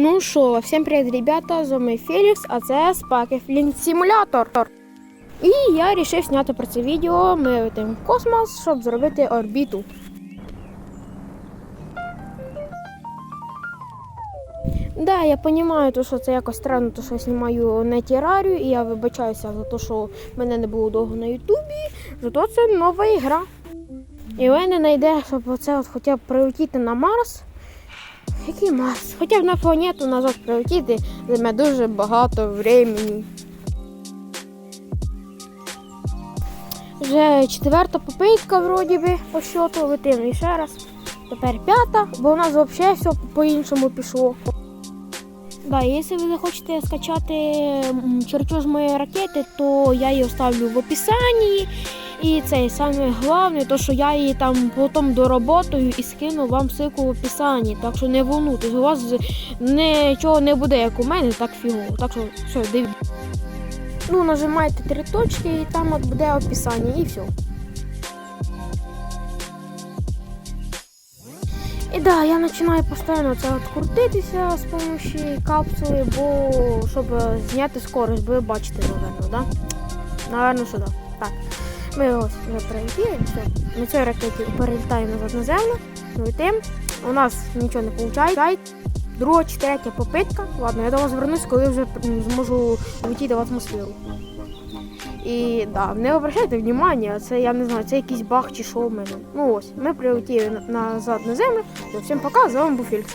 Ну що, всім привіт, ребята, з вами Фелікс, а це Спакефлінг Симулятор. І я вирішив зняти про це відео. Ми летимо в космос, щоб зробити орбіту. Да, я розумію, що це якось странно, то, що я знімаю не терарію, і я вибачаюся за те, що мене не було довго на Ютубі. Зато це нова ігра. І ви не знайде, щоб оце от б прилетіти на Марс. Який Марс? Б на планету назад прилетіти займе дуже багато времени. Вже четверта попитка, вроді би, по счету, летимо і ще раз. Тепер п'ята, бо у нас взагалі все по-іншому пішло. Да, якщо ви захочете скачати чертеж моєї ракети, то я її оставлю в описанні. І це саме головне, то що я її там потім доработаю і скину вам ссылку в описанні. Так що не волнуйтесь, у вас нічого не буде, як у мене, так фігово. Так що все, дивіться. Ну, нажимаєте три точки і там от буде описання і все. І да, я починаю постійно це от з допомогою капсули, бо щоб зняти скорость, бо ви бачите, напевно, да? Наверно, що да. Так. Ми ось вже прилетіли. На цій ракеті перелітаємо назад на землю, летимо. У нас нічого не виходить. Друга чи третя попитка. Ладно, я до вас вернусь, коли вже зможу влетіти в атмосферу. І да, не обращайте внимання, це я не знаю, це якийсь баг чи що в мене. Ну ось, ми прилетіли назад на землю. Всім пока, з вами був Фількс.